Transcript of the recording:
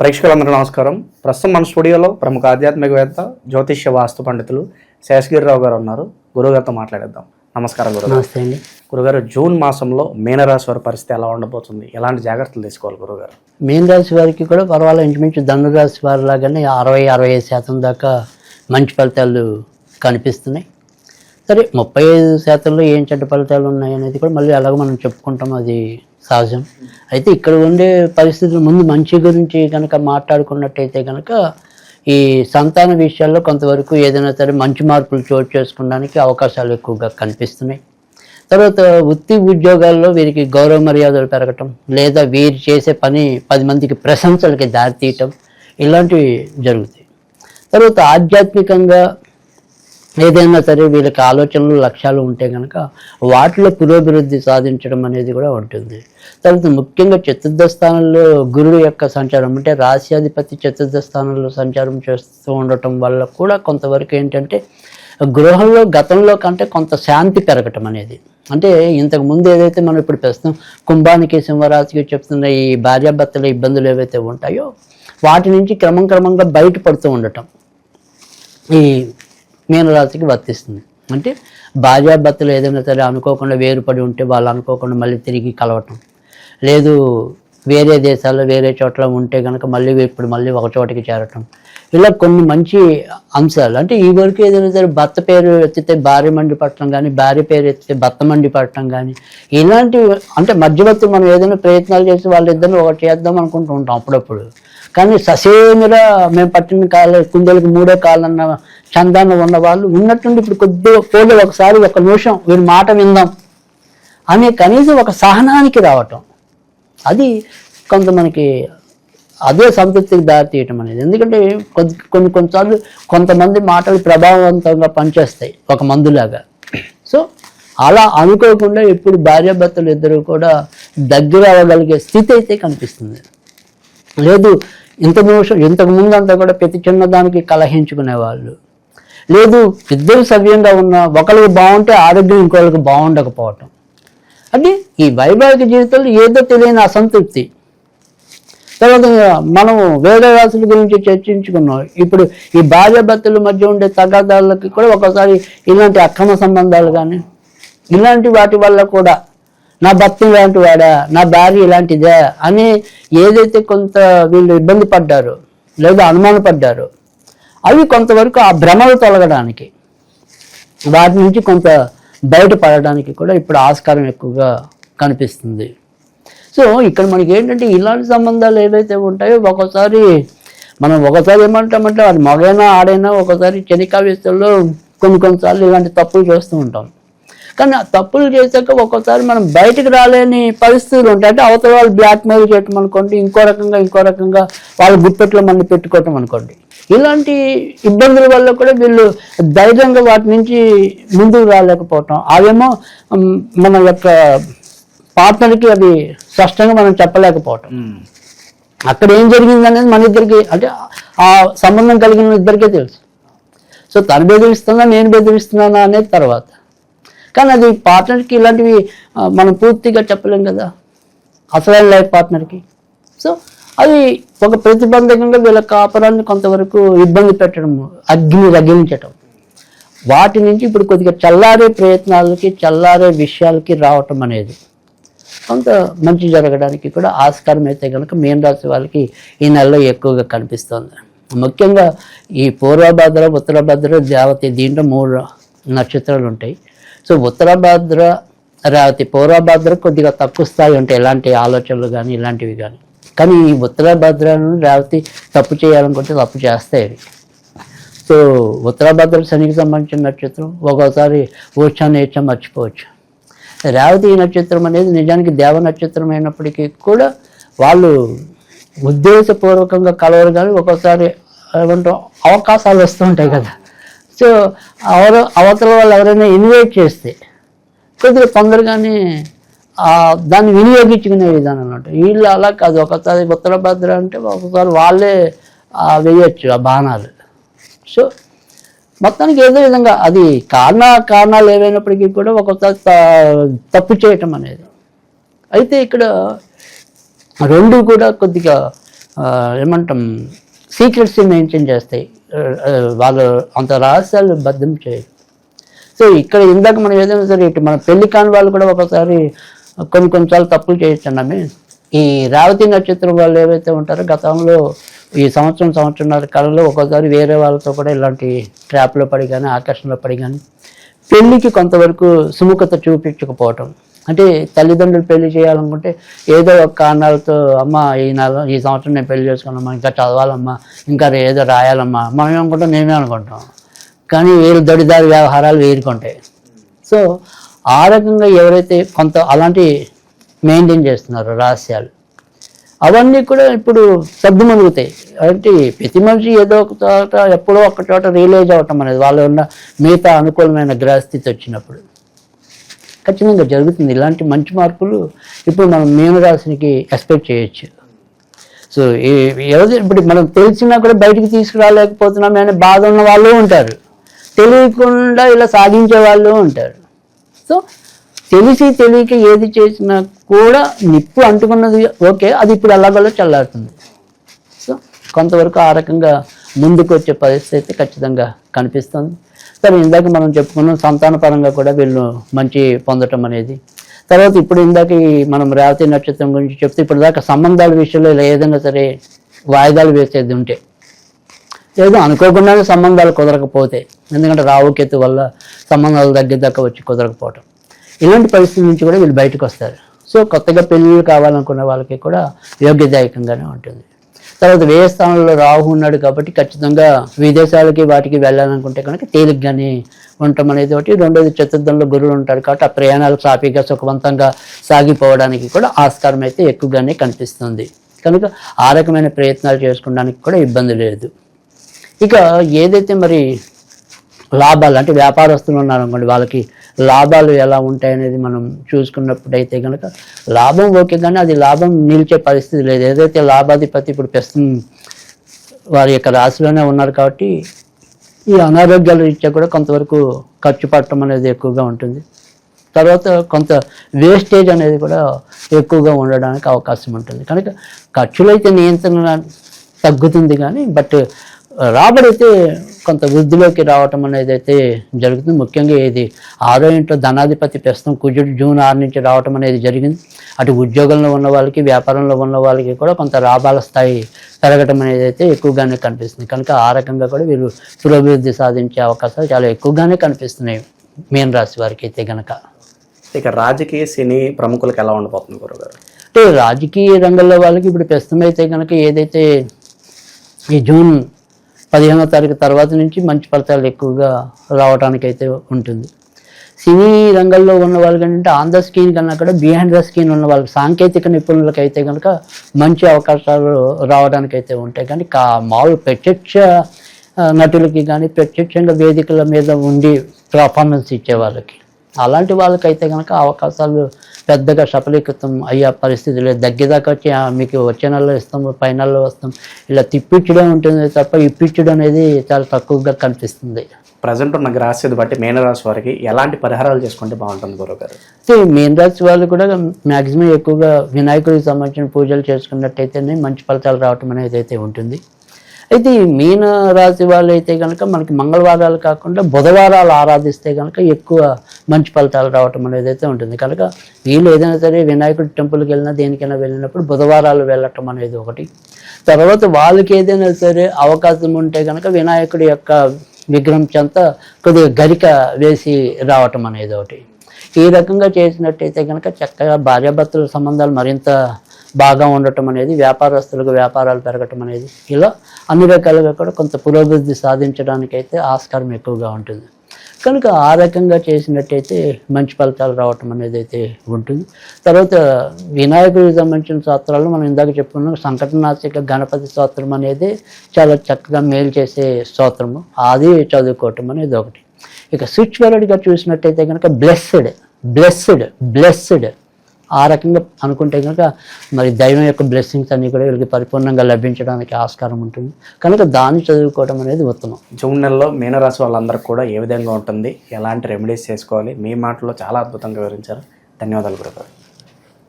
ప్రేక్షకులందరూ నమస్కారం. ప్రస్తుతం మన స్టూడియోలో ప్రముఖ ఆధ్యాత్మికవేత్త జ్యోతిష్య వాస్తు పండితులు శేషగిరిరావు గారు ఉన్నారు. గురుగారితో మాట్లాడేద్దాం. నమస్కారం గురుగారు నమస్తే అండి. గురుగారు జూన్ మాసంలో మీనరాశి వారి పరిస్థితి ఎలా ఉండబోతుంది? ఎలాంటి జాగ్రత్తలు తీసుకోవాలి గురుగారు మీన రాశి వారికి కూడా పర్వాలేదు. ఇంచుమించు ధనురాశి వారి లాగానే అరవై అరవై ఐదు శాతం దాకా మంచి ఫలితాలు కనిపిస్తున్నాయి. సరే ముప్పై ఐదు శాతంలో ఏం చెడ్డ ఫలితాలు ఉన్నాయి అనేది కూడా మళ్ళీ అలాగ మనం చెప్పుకుంటాం అది సహజం. అయితే ఇక్కడ ఉండే పరిస్థితులు ముందు మంచి గురించి కనుక మాట్లాడుకున్నట్టయితే కనుక ఈ సంతాన విషయాల్లో కొంతవరకు ఏదైనా సరే మంచి మార్పులు చోటు చేసుకోవడానికి అవకాశాలు ఎక్కువగా కనిపిస్తున్నాయి. తర్వాత వృత్తి ఉద్యోగాల్లో వీరికి గౌరవ మర్యాదలు పెరగటం లేదా వీరు చేసే పని పది మందికి ప్రశంసలకి దారితీయటం ఇలాంటివి జరుగుతాయి. తర్వాత ఆధ్యాత్మికంగా ఏదైనా సరే వీళ్ళకి ఆలోచనలు లక్ష్యాలు ఉంటే కనుక వాటిలో పురోభివృద్ధి సాధించడం అనేది కూడా ఉంటుంది. తర్వాత ముఖ్యంగా చతుర్థ స్థానంలో గురుడు యొక్క సంచారం అంటే రాశ్యాధిపతి చతుర్థ స్థానంలో సంచారం చేస్తూ ఉండటం వల్ల కూడా కొంతవరకు ఏంటంటే గృహంలో గతంలో కంటే కొంత శాంతి పెరగటం అనేది. అంటే ఇంతకు ముందు ఏదైతే మనం ఇప్పుడు ప్రస్తుతం కుంభానికి సింహరాశికి చెప్తున్న ఈ భార్యాభర్తల ఇబ్బందులు ఏవైతే ఉంటాయో వాటి నుంచి క్రమం క్రమంగా బయటపడుతూ ఉండటం. ఈ మీనరాశికి వర్తిస్తుంది. అంటే భార్యాభర్తలు ఏదైనా సరే అనుకోకుండా వేరుపడి ఉంటే వాళ్ళు అనుకోకుండా మళ్ళీ తిరిగి కలవటం. లేదు వేరే దేశాల్లో వేరే చోట్ల ఉంటే కనుక మళ్ళీ ఇప్పుడు మళ్ళీ ఒక చోటికి చేరటం. ఇలా కొన్ని మంచి అంశాలు. అంటే ఈ వరకు ఏదైనా సరే భర్త పేరు ఎత్తితే భార్య మండి పట్టడం కానీ భార్య పేరు ఎత్తితే భర్త మండి పట్టడం కానీ ఇలాంటివి అంటే మధ్యవర్తి మనం ఏదైనా ప్రయత్నాలు చేసి వాళ్ళిద్దరిని ఒకటి చేద్దాం అనుకుంటూ ఉంటాం అప్పుడప్పుడు. కానీ ససేమిరా మేము పట్టిన కాళ్ళ కుందేలకు మూడో కాలన్న చందాన ఉన్న వాళ్ళు ఉన్నట్టుండి ఇప్పుడు కొద్దిగా పోలే ఒకసారి ఒక నిమిషం వీరి మాట విందాం. అనే కనీసం ఒక సహనానికి రావటం. అది కొంత మనకి అదే సంతృప్తికి దారితీయటం అనేది. ఎందుకంటే కొద్ది కొన్ని కొన్నిసార్లు కొంతమంది మాటలు ప్రభావవంతంగా పనిచేస్తాయి ఒక మందులాగా. సో అలా అనుకోకుండా ఇప్పుడు భార్యాభర్తలు ఇద్దరు కూడా దగ్గర అవ్వగలిగే స్థితి అయితే కనిపిస్తుంది. లేదు ఇంత నిమిషం ఇంతకు ముందు అంతా కూడా ప్రతి చిన్నదానికి కలహించుకునేవాళ్ళు. లేదు ఇద్దరు సవ్యంగా ఉన్న ఒకరికి బాగుంటే ఆరోగ్యం ఇంకొకరికి బాగుండకపోవటం. అంటే ఈ వైవాహిక జీవితంలో ఏదో తెలియని అసంతృప్తి. తర్వాత మనం వేద రాశుల గురించి చర్చించుకున్నాం. ఇప్పుడు ఈ భార్యాభర్తల మధ్య ఉండే తగాదాలకి కూడా ఒకసారి ఇలాంటి అక్రమ సంబంధాలు కానీ ఇలాంటి వాటి వల్ల కూడా నా భర్త ఇలాంటి వాడా నా భార్య ఇలాంటిదే అని ఏదైతే కొంత వీళ్ళు ఇబ్బంది పడ్డారో లేదా అనుమానపడ్డారో అవి కొంతవరకు ఆ భ్రమలు తొలగడానికి వాటి నుంచి కొంత బయటపడడానికి కూడా ఇప్పుడు ఆస్కారం ఎక్కువగా కనిపిస్తుంది. సో ఇక్కడ మనకి ఏంటంటే ఇలాంటి సంబంధాలు ఏవైతే ఉంటాయో ఒకసారి మనం ఒకసారి ఏమంటామంటే అది మగైనా ఆడైనా ఒకసారి చెనికావ్యస్తల్లో కొన్ని కొన్నిసార్లు ఇలాంటి తప్పులు చేస్తూ ఉంటాం. కానీ ఆ తప్పులు చేశాక ఒక్కోసారి మనం బయటకు రాలేని పరిస్థితులు ఉంటాయి. అంటే అవతల వాళ్ళు బ్లాక్మెయిల్ చేయటం అనుకోండి ఇంకో రకంగా ఇంకో రకంగా వాళ్ళ గుప్పెట్లో మనం పెట్టుకోవటం అనుకోండి. ఇలాంటి ఇబ్బందుల వల్ల కూడా వీళ్ళు ధైర్యంగా వాటి నుంచి ముందుకు రాలేకపోవటం. అవేమో మన యొక్క పార్ట్నర్కి అవి స్పష్టంగా మనం చెప్పలేకపోవటం. అక్కడ ఏం జరిగింది అనేది మన ఇద్దరికి అంటే ఆ సంబంధం కలిగిన ఇద్దరికే తెలుసు. సో తను బెదిరిస్తున్నా నేను బెదిరిస్తున్నానా అనేది తర్వాత. కానీ అది పార్ట్నర్కి ఇలాంటివి మనం పూర్తిగా చెప్పలేం కదా. అసలైన లైఫ్ పార్ట్నర్కి. సో అది ఒక ప్రతిబంధకంగా వీళ్ళ కాపురాన్ని కొంతవరకు ఇబ్బంది పెట్టడం అగ్ని రగిలించటం. వాటి నుంచి ఇప్పుడు కొద్దిగా చల్లారే ప్రయత్నాలకి చల్లారే విషయాలకి రావటం అనేది కొంత మంచి జరగడానికి కూడా ఆస్కారం అయితే కనుక మీన రాశి వాళ్ళకి ఈ నెలలో ఎక్కువగా కనిపిస్తుంది. ముఖ్యంగా ఈ పూర్వభద్ర ఉత్తరభద్ర దేవతి దీంట్లో మూడు నక్షత్రాలు ఉంటాయి. సో ఉత్తరభద్ర రేవతి పూర్వభద్ర కొద్దిగా తక్కువ స్థాయి ఉంటాయి. ఎలాంటి ఆలోచనలు కానీ ఇలాంటివి కానీ కానీ ఈ ఉత్తరభద్రను రేవతి తప్పు చేయాలనుకుంటే తప్పు చేస్తాయి. సో ఉత్తరాభద్ర శనికి సంబంధించిన నక్షత్రం ఒక్కోసారి ఊర్చా నేర్చా మర్చిపోవచ్చు. రేవతి నక్షత్రం అనేది నిజానికి దేవ నక్షత్రం అయినప్పటికీ కూడా వాళ్ళు ఉద్దేశపూర్వకంగా కలవరు కానీ ఒక్కోసారి ఏమంటాం అవకాశాలు వస్తుంటాయి కదా. సో ఎవరు అవతల వాళ్ళు ఎవరైనా ఇన్వైట్ చేస్తే కొద్దిగా తొందరగానే దాన్ని వినియోగించుకునే విధానం అన్నమాట. వీళ్ళు అలా కాదు. ఒకసారి ఉత్తరభద్ర అంటే ఒకసారి వాళ్ళే వేయచ్చు ఆ బాణాలు. సో మొత్తానికి ఏదో విధంగా అది కారణ కారణాలు ఏవైనప్పటికీ కూడా ఒక్కొక్కసారి త- తప్పు చేయటం అనేది. అయితే ఇక్కడ రెండు కూడా కొద్దిగా ఏమంటాం సీక్రెట్స్ మెయింటైన్ చేస్తాయి. వాళ్ళు అంత రహస్యాలు బద్దం చేయరు. సో ఇక్కడ ఇందాక మనం ఏదైనా సరే ఇటు మన పెళ్ళి కాని వాళ్ళు కూడా ఒకసారి కొన్ని కొన్నిసార్లు తప్పులు చేయొచ్చున్నామే ఈ రావతి నక్షత్రం వాళ్ళు ఏవైతే ఉంటారో గతంలో ఈ సంవత్సరం సంవత్సరంన్నర కాలంలో ఒక్కోసారి వేరే వాళ్ళతో కూడా ఇలాంటి ట్రాప్లో పడి కానీ ఆకర్షణలో పడి కానీ పెళ్ళికి కొంతవరకు సుముఖత చూపించకపోవటం. అంటే తల్లిదండ్రులు పెళ్ళి చేయాలనుకుంటే ఏదో ఒక కారణాలతో అమ్మ ఈ నెల ఈ సంవత్సరం నేను పెళ్ళి చేసుకున్నామ్మా ఇంకా చదవాలమ్మా ఇంకా ఏదో రాయాలమ్మా మనం ఏమనుకుంటాం మేమే అనుకుంటాం కానీ వీరు దడిదారి వ్యవహారాలు వేరుకుంటాయి సో ఆ రకంగా ఎవరైతే కొంత అలాంటి మెయింటైన్ చేస్తున్నారో రహస్యాలు అవన్నీ కూడా ఇప్పుడు సర్దుమణుగుతాయి అంటే ప్రతి మనిషి ఏదో ఒక చోట ఎప్పుడో ఒక చోట రియలైజ్ అవటం అనేది వాళ్ళు ఉన్న మిగతా అనుకూలమైన గ్రహస్థితి వచ్చినప్పుడు. ఖచ్చితంగా జరుగుతుంది. ఇలాంటి మంచి మార్పులు ఇప్పుడు మనం మీనరాశినికి ఎక్స్పెక్ట్ చేయొచ్చు. సో ఎవరు ఇప్పుడు మనం తెలిసినా కూడా బయటికి తీసుకురాలేకపోతున్నామే అనే బాధ ఉన్న వాళ్ళు ఉంటారు. తెలియకుండా ఇలా సాధించే వాళ్ళు ఉంటారు. సో తెలిసి తెలియక ఏది చేసినా కూడా నిప్పు అంటుకున్నది. ఓకే అది ఇప్పుడు ఎలాగోలో చల్లారుతుంది. సో కొంతవరకు ఆ రకంగా ముందుకు వచ్చే పరిస్థితి ఖచ్చితంగా కనిపిస్తుంది. సరే ఇందాక మనం చెప్పుకున్నాం సంతాన పరంగా కూడా వీళ్ళు మంచి పొందటం అనేది. తర్వాత ఇప్పుడు ఇందాక మనం రేవతి నక్షత్రం గురించి చెప్తే ఇప్పుడు దాకా సంబంధాల విషయంలో ఇలా ఏదైనా సరే వాయిదాలు వేసేది ఉంటే ఏదో అనుకోకుండానే సంబంధాలు కుదరకపోతే. ఎందుకంటే రావుకేతు వల్ల సంబంధాలు దగ్గర దాకా వచ్చి కుదరకపోవటం. ఇలాంటి పరిస్థితి నుంచి కూడా వీళ్ళు బయటకు వస్తారు. సో కొత్తగా పెళ్ళిళ్ళు కావాలనుకున్న వాళ్ళకి కూడా యోగ్యదాయకంగానే ఉంటుంది. తర్వాత వేరే స్థానంలో రాహు ఉన్నాడు కాబట్టి ఖచ్చితంగా విదేశాలకి వాటికి వెళ్ళాలనుకుంటే కనుక తేలిగ్గానే ఉండటం అనేది ఒకటి. రెండోది చతుర్థంలో గురువులు ఉంటాడు కాబట్టి ఆ ప్రయాణాలు సాఫీగా సుఖవంతంగా సాగిపోవడానికి కూడా ఆస్కారం అయితే ఎక్కువగానే కనిపిస్తుంది. కనుక ఆ రకమైన ప్రయత్నాలు చేసుకోవడానికి కూడా ఇబ్బంది లేదు. ఇక ఏదైతే మరి లాభాలు అంటే వ్యాపారస్తులు ఉన్నారనుకోండి వాళ్ళకి లాభాలు ఎలా ఉంటాయనేది మనం చూసుకున్నప్పుడైతే కనుక లాభం ఓకే కానీ అది లాభం నిలిచే పరిస్థితి లేదు. ఏదైతే లాభాధిపతి ఇప్పుడు ప్రస్తుతం వారి యొక్క రాశిలోనే ఉన్నారు కాబట్టి ఈ అనారోగ్యాల రీత్యా కూడా కొంతవరకు ఖర్చు పట్టడం అనేది ఎక్కువగా ఉంటుంది. తర్వాత కొంత వేస్టేజ్ అనేది కూడా ఎక్కువగా ఉండడానికి అవకాశం ఉంటుంది. కనుక ఖర్చులైతే నియంత్రణ తగ్గుతుంది కానీ బట్ రాబడి అయితే కొంత వృద్ధిలోకి రావటం అనేది అయితే జరుగుతుంది. ముఖ్యంగా ఇది ఆరో ఇంట్లో ధనాధిపతి ప్రస్తుతం కుజుడు జూన్ ఆరు నుంచి రావటం అనేది జరిగింది. అటు ఉద్యోగంలో ఉన్న వాళ్ళకి వ్యాపారంలో ఉన్న వాళ్ళకి కూడా కొంత లాభాల స్థాయి పెరగటం అనేది అయితే ఎక్కువగానే కనిపిస్తుంది. కనుక ఆ రకంగా కూడా వీళ్ళు పురోభివృద్ధి సాధించే అవకాశాలు చాలా ఎక్కువగానే కనిపిస్తున్నాయి. మీన రాశి వారికి అయితే గనక. ఇక రాజకీయ సినీ ప్రముఖులకు ఎలా ఉండబోతుంది గురుగారు అంటే రాజకీయ రంగంలో వాళ్ళకి ఇప్పుడు ప్రస్తుతం అయితే కనుక ఏదైతే ఈ జూన్ పదిహేనో తారీఖు తర్వాత నుంచి మంచి ఫలితాలు ఎక్కువగా రావడానికి అయితే ఉంటుంది. సినీ రంగంలో ఉన్న వాళ్ళకి ఏంటంటే ఆన్ ద స్క్రీన్ కన్నా కూడా బిహైండ్ ద స్క్రీన్ ఉన్న వాళ్ళకి సాంకేతిక నిపుణులకు అయితే కనుక మంచి అవకాశాలు రావడానికి అయితే ఉంటాయి. కానీ కా మామూలు ప్రత్యక్ష నటులకి కానీ ప్రత్యక్షంగా వేదికల మీద ఉండి పర్ఫార్మెన్స్ ఇచ్చే వాళ్ళకి అలాంటి వాళ్ళకైతే కనుక అవకాశాలు పెద్దగా సఫలీకృతం అయ్యే పరిస్థితి లేదు. దగ్గరదాకా వచ్చి "ఆ, మీకు వచ్చే నెలలో ఇస్తాం పై నెలలో వస్తాం. ఇలా తిప్పించడం ఉంటుంది తప్ప ఇప్పించడం అనేది చాలా తక్కువగా కనిపిస్తుంది. ప్రజెంట్ ఉన్న గ్రాస్యది బట్టి మీనరాశి వారికి ఎలాంటి పరిహారాలు చేసుకుంటే బాగుంటుంది గురుగారు సో మీన రాశి వాళ్ళు కూడా మ్యాక్సిమం ఎక్కువగా వినాయకుడికి సంబంధించిన పూజలు చేసుకున్నట్టయితేనే మంచి ఫలితాలు రావటం అనేది అయితే ఉంటుంది. అయితే ఈ మీన రాశి వాళ్ళు అయితే కనుక మనకి మంగళవారాలు కాకుండా బుధవారాలు ఆరాధిస్తే కనుక ఎక్కువ మంచి ఫలితాలు రావటం అనేది అయితే ఉంటుంది. కనుక వీళ్ళు ఏదైనా సరే వినాయకుడి టెంపుల్కి వెళ్ళినా దేనికైనా వెళ్ళినప్పుడు బుధవారాలు వెళ్ళటం అనేది ఒకటి. తర్వాత వాళ్ళకి ఏదైనా సరే అవకాశం ఉంటే కనుక వినాయకుడి యొక్క విగ్రహం చెంత కొద్దిగా గరిక వేసి రావటం అనేది ఒకటి. ఈ రకంగా చేసినట్టయితే కనుక చక్కగా భార్యాభర్తల సంబంధాలు మరింత బాగా ఉండటం అనేది వ్యాపారస్తులకు వ్యాపారాలు పెరగటం అనేది ఇలా అన్ని రకాలుగా కూడా కొంత పురోభివృద్ధి సాధించడానికి అయితే ఆస్కారం ఎక్కువగా ఉంటుంది. కనుక ఆ రకంగా చేసినట్టయితే మంచి ఫలితాలు రావటం అనేది అయితే ఉంటుంది. తర్వాత వినాయకుడికి సంబంధించిన స్తోత్రాలు మనం ఇందాక చెప్పుకున్నాం సంకటనాశిక గణపతి స్తోత్రం అనేది చాలా చక్కగా మేలు చేసే స్తోత్రము. అది చదువుకోవటం అనేది ఒకటి. ఇక స్పిరిచువాలిటీగా చూసినట్టయితే కనుక బ్లెస్సెడ్ బ్లెస్సెడ్ బ్లెస్సెడ్ ఆ రకంగా అనుకుంటే కనుక మరి దైవం యొక్క బ్లెస్సింగ్స్ అన్నీ కూడా వీళ్ళకి పరిపూర్ణంగా లభించడానికి ఆస్కారం ఉంటుంది. కనుక దాన్ని చదువుకోవడం అనేది ఉత్తమం. జూన్ నెలలో మీనరాశి వాళ్ళందరికీ కూడా ఏ విధంగా ఉంటుంది? ఎలాంటి రెమెడీస్ చేసుకోవాలి? మీ మాటలో చాలా అద్భుతంగా వివరించారు. ధన్యవాదాలు గురుగారు